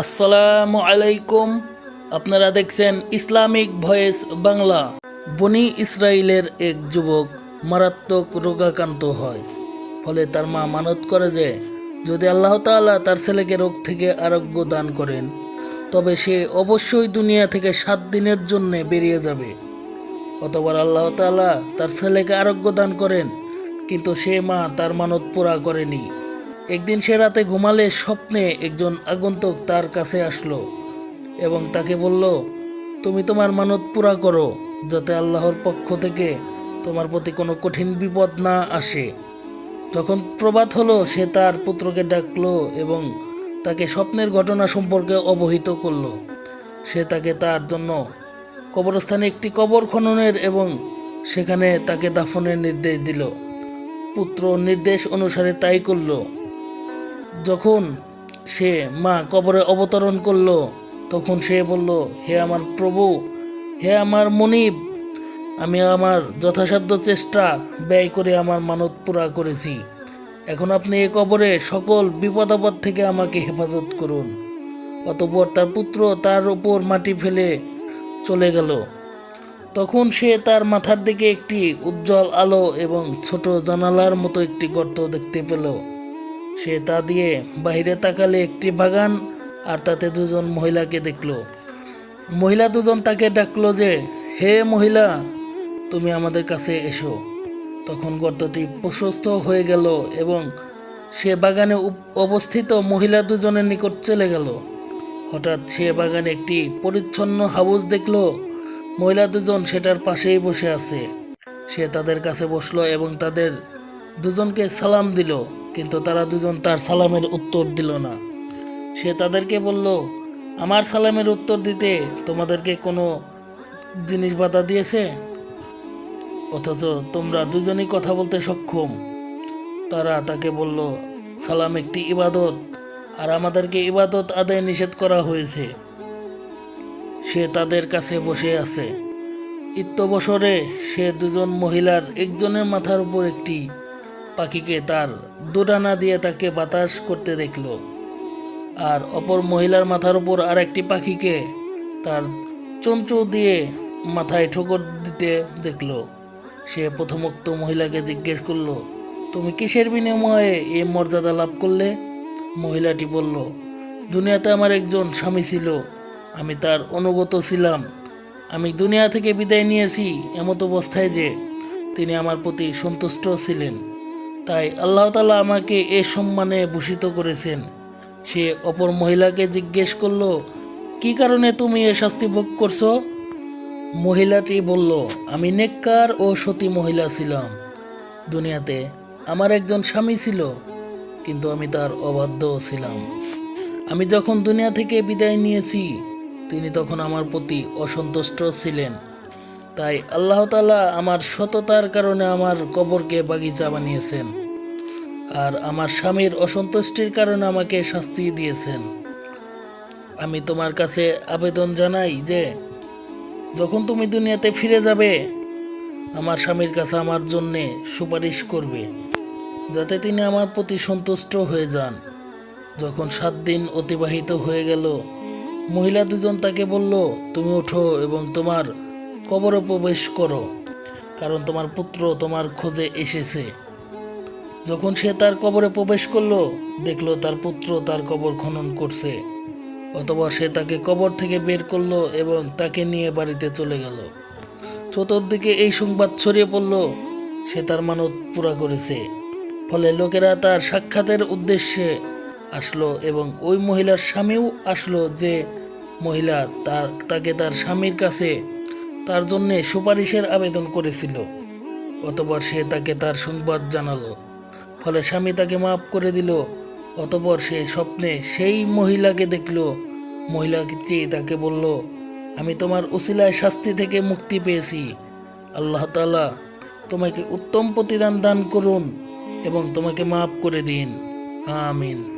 আসসালামু আলাইকুম। আপনারা দেখছেন ইসলামিক ভয়েস বাংলা। বনি ইসরায়েলের এক যুবক মারাত্মক রোগাক্রান্ত হয়। ফলে তার মা মানত করে যে, যদি আল্লাহ তাআলা তার ছেলেকে রোগ থেকে আরোগ্য দান করেন, তবে সে অবশ্যই দুনিয়া থেকে সাত দিনের জন্যে বেরিয়ে যাবে। অতবার আল্লাহ তাআলা তার ছেলেকে আরোগ্য দান করেন, কিন্তু সে মা তার মানত পুরা করেনি। একদিন সে রাতে ঘুমালে স্বপ্নে একজন আগন্তুক তার কাছে আসলো এবং তাকে বলল, তুমি তোমার মানত পুরা করো, যাতে আল্লাহর পক্ষ থেকে তোমার প্রতি কোনো কঠিন বিপদ না আসে। যখন প্রভাত হলো, সে তার পুত্রকে ডাকলো এবং তাকে স্বপ্নের ঘটনা সম্পর্কে অবহিত করল। সে তাকে তার জন্য কবরস্থানে একটি কবর খননের এবং সেখানে তাকে দাফনের নির্দেশ দিল। পুত্র নির্দেশ অনুসারে তাই করল। যখন সে মা কবরে অবতরণ করল, তখন সে বলল, হে আমার প্রভু, হে আমার মনিব, আমি আমার যথাসাধ্য চেষ্টা ব্যয় করে আমার মানত পুরা করেছি। এখন আপনি এ কবরে সকল বিপদ আপদ থেকে আমাকে হেফাজত করুন। অতপর তার পুত্র তার উপর মাটি ফেলে চলে গেল। তখন সে তার মাথার দিকে একটি উজ্জ্বল আলো এবং ছোট জানালার মতো একটি গর্ত দেখতে পেল। সে তা দিয়ে বাইরে তাকালে একটি বাগান আর তাতে দুজন মহিলাকে দেখল। মহিলা দুজন তাকে ডাকলো যে, হে মহিলা, তুমি আমাদের কাছে এসো। তখন গর্তটি প্রশস্ত হয়ে গেল এবং সে বাগানে অবস্থিত মহিলা দুজনের নিকট চলে গেল। হঠাৎ সে বাগানে একটি পরিচ্ছন্ন হাউস দেখল। মহিলা দুজন সেটার পাশেই বসে আছে। সে তাদের কাছে বসল এবং তাদের দুজনকে সালাম দিল। কিন্তু তারা দুজন তার সালামের উত্তর দিল না। সে তাদেরকে বলল, আমার সালামের উত্তর দিতে তোমাদেরকে কোনো জিনিস বাধা দিয়েছে? অথচ তোমরা দুজনই কথা বলতে সক্ষম। তারা তাকে বলল, সালাম একটি ইবাদত, আর আমাদেরকে ইবাদত আদায় নিষেধ করা হয়েছে। সে তাদের কাছে বসে আছে। ইত্যবসরে সে দুজন মহিলার একজনের মাথার উপর একটি পাখিকে তার দুডানা দিয়ে তাকে বাতাস করতে দেখল। আর অপর মহিলার মাথার উপর আর একটি পাখিকে তার চঞ্চু দিয়ে মাথায় ঠোকর দিতে দেখল। সে প্রথমোক্ত মহিলাকে জিজ্ঞেস করল, তুমি কিসের বিনিময়ে এই মর্যাদা লাভ করলে? মহিলাটি বলল, দুনিয়াতে আমার একজন স্বামী ছিল। আমি তার অনুগত ছিলাম। আমি দুনিয়া থেকে বিদায় নিয়েছি এমত অবস্থায় যে তিনি আমার প্রতি সন্তুষ্ট ছিলেন। তাই আল্লাহ তালা আমাকে এ সম্মানে ভূষিত করেছেন। সে অপর মহিলাকে জিজ্ঞেস করল, কি কারণে তুমি এ শাস্তি ভোগ করছ? মহিলাটি বলল, আমি নেককার ও সতী মহিলা ছিলাম। দুনিয়াতে আমার একজন স্বামী ছিল, কিন্তু আমি তার অবাধ্য ছিলাম। আমি যখন দুনিয়া থেকে বিদায় নিয়েছি, তিনি তখন আমার প্রতি অসন্তুষ্ট ছিলেন। তাই আল্লাহ তালা আমার সততার কারণে আমার কবরকে বাগিচা বানিয়েছেন। আর আমার স্বামীর অসন্তুষ্টির কারণে আমাকে শাস্তি দিয়েছেন। আমি তোমার কাছে আবেদন জানাই যে, যখন তুমি দুনিয়াতে ফিরে যাবে, আমার স্বামীর কাছে আমার জন্যে সুপারিশ করবে, যাতে তিনি আমার প্রতি সন্তুষ্ট হয়ে যান। যখন সাত দিন অতিবাহিত হয়ে গেল, মহিলা দুজন তাকে বলল, তুমি ওঠো এবং তোমার কবরে প্রবেশ করো, কারণ তোমার পুত্র তোমার খোঁজে এসেছে। যখন সে তার কবরে প্রবেশ করল, দেখল তার পুত্র তার কবর খনন করছে অতপর সে তাকে কবর থেকে বের করল এবং তাকে নিয়ে বাড়িতে চলে গেল। চতুর্দিকে এই সংবাদ ছড়িয়ে পড়ল, সে তার মানত পুরা করেছে। ফলে লোকেরা তার সাক্ষাতের উদ্দেশ্যে আসলো এবং ওই মহিলার স্বামীও আসলো যে মহিলা তার তাকে তার স্বামীর কাছে তার জন্যে সুপারিশের আবেদন করেছিল। অতপর সে তাকে তার সংবাদ জানালো। ফলে স্বামী তাকে মাফ করে দিল। অতপর সে স্বপ্নে সেই মহিলাকে দেখল। মহিলাটি তাকে বলল, আমি তোমার উসিলায় শাস্তি থেকে মুক্তি পেয়েছি। আল্লাহ তালা তোমাকে উত্তম প্রতিদান দান করুন এবং তোমাকে মাফ করে দিন। আমিন।